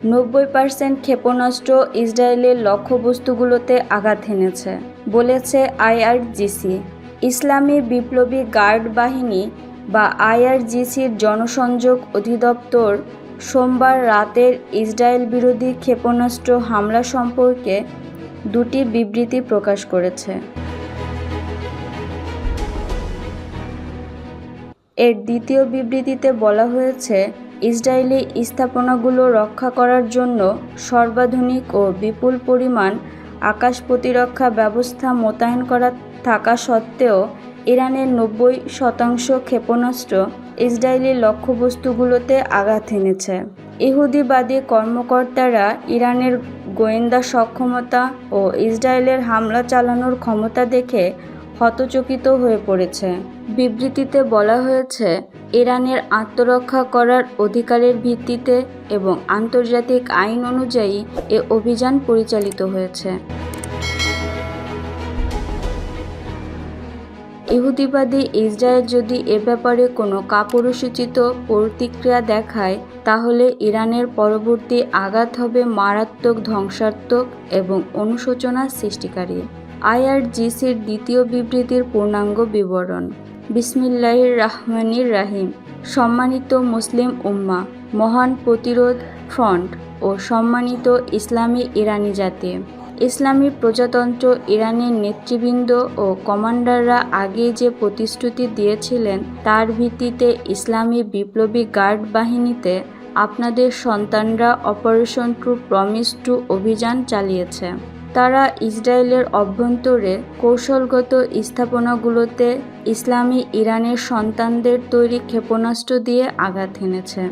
নব্বই পার্সেন্ট ক্ষেপণাস্ত্র ইসরায়েলের লক্ষ্যবস্তুগুলোতে আঘাত হেনেছে বলেছে আইআরজিসি। ইসলামী বিপ্লবী গার্ড বাহিনী বা আইআরজিসির জনসংযোগ অধিদপ্তর সোমবার রাতের ইসরায়েল বিরোধী ক্ষেপণাস্ত্র হামলা সম্পর্কে দুটি বিবৃতি প্রকাশ করেছে। এর দ্বিতীয় বিবৃতিতে বলা হয়েছে ইসরায়েলি স্থাপনাগুলো রক্ষা করার জন্য সর্বাধুনিক ও বিপুল পরিমাণ আকাশ প্রতিরক্ষা ব্যবস্থা মোতায়েন করা থাকা সত্ত্বেও ইরানের নব্বই শতাংশ ক্ষেপণাস্ত্র ইসরায়েলি লক্ষ্যবস্তুগুলোতে আঘাত এনেছে। ইহুদিবাদী কর্মকর্তারা ইরানের গোয়েন্দা সক্ষমতা ও ইসরায়েলের হামলা চালানোর ক্ষমতা দেখে হতচকিত হয়ে পড়েছে। বিবৃতিতে বলা হয়েছে, ইরানের আত্মরক্ষা করার অধিকারের ভিত্তিতে এবং আন্তর্জাতিক আইন অনুযায়ী এ অভিযান পরিচালিত হয়েছে। ইহুদিবাদী ইসরায়েল যদি এ ব্যাপারে কোনো কাপুরুষোচিত প্রতিক্রিয়া দেখায়, তাহলে ইরানের পরবর্তী আঘাত হবে মারাত্মক ধ্বংসাত্মক এবং অনুশোচনার সৃষ্টিকারী। আইআরজিসির দ্বিতীয় বিবৃতির পূর্ণাঙ্গ বিবরণ। বিসমিল্লাহির রাহমানির রাহিম সম্মানিত মুসলিম উম্মা, মহান প্রতিরোধ ফ্রন্ট ও সম্মানিত ইসলামী ইরানি জাতি। ইসলামী প্রজাতন্ত্র ইরানের নেতৃবৃন্দ ও কমান্ডাররা আগে যে প্রতিশ্রুতি দিয়েছিলেন, তার ভিত্তিতে ইসলামী বিপ্লবী গার্ড বাহিনীতে আপনাদের সন্তানরা অপারেশন ট্রু প্রমিস টু অভিযান চালিয়েছে। তারা ইসরায়েলের অভ্যন্তরে কৌশলগত স্থাপনাগুলোতে ইসলামী ইরানের সন্তানদের তৈরি ক্ষেপণাস্ত্র দিয়ে আঘাত হেনেছে।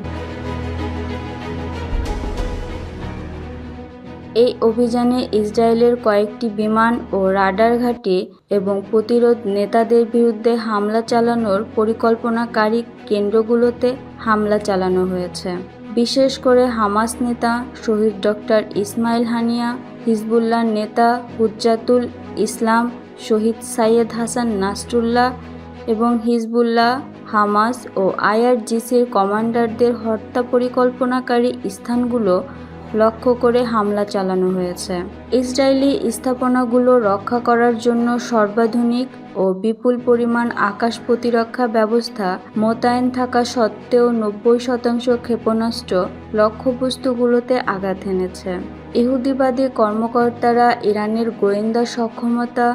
এই অভিযানে ইসরায়েলের কয়েকটি বিমান ও রাডার ঘাঁটি এবং প্রতিরোধ নেতাদের বিরুদ্ধে হামলা চালানোর পরিকল্পনাকারী কেন্দ্রগুলোতে হামলা চালানো হয়েছে। বিশেষ করে হামাস নেতা শহীদ ডক্টর ইসমাইল হানিয়া হিজবুল্লাহ নেতা হুজ্জাতুল ইসলাম, শহীদ সাইয়েদ হাসান নাসরুল্লাহ এবং হিজবুল্লাহ, হামাস ও আইআরজিসির কমান্ডারদের হত্যা পরিকল্পনাকারী স্থানগুলো লক্ষ্য করে হামলা চালানো হয়েছে। ইসরায়েলি স্থাপনাগুলো রক্ষা করার জন্য সর্বাধুনিক ও বিপুল পরিমাণ আকাশ প্রতিরক্ষা ব্যবস্থা মোতায়েন থাকা সত্ত্বেও নব্বই শতাংশ ক্ষেপণাস্ত্র লক্ষ্যবস্তুগুলোতে আঘাত এনেছে। ইহুদিবাদী কর্মকর্তারা ইরানের গোয়েন্দা সক্ষমতা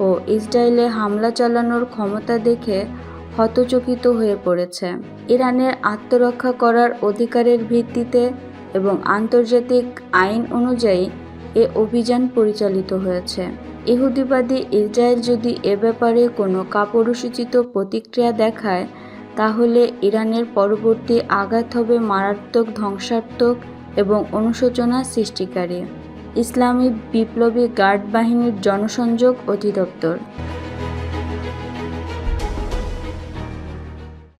ও ইসরায়েলে হামলা চালানোর ক্ষমতা দেখে হতচকিত হয়ে পড়েছে। ইরানের আত্মরক্ষা করার অধিকারের ভিত্তিতে এবং আন্তর্জাতিক আইন অনুযায়ী এ অভিযান পরিচালিত হয়েছে। ইহুদিবাদী ইসরায়েল যদি এ ব্যাপারে কোনো কাপুরুষোচিত প্রতিক্রিয়া দেখায়, তাহলে ইরানের পরবর্তী আঘাত হবে মারাত্মক, ধ্বংসাত্মক এবং অনুশোচনা সৃষ্টিকারী। ইসলামী বিপ্লবী গার্ড বাহিনীর জনসংযোগ অধিদপ্তর।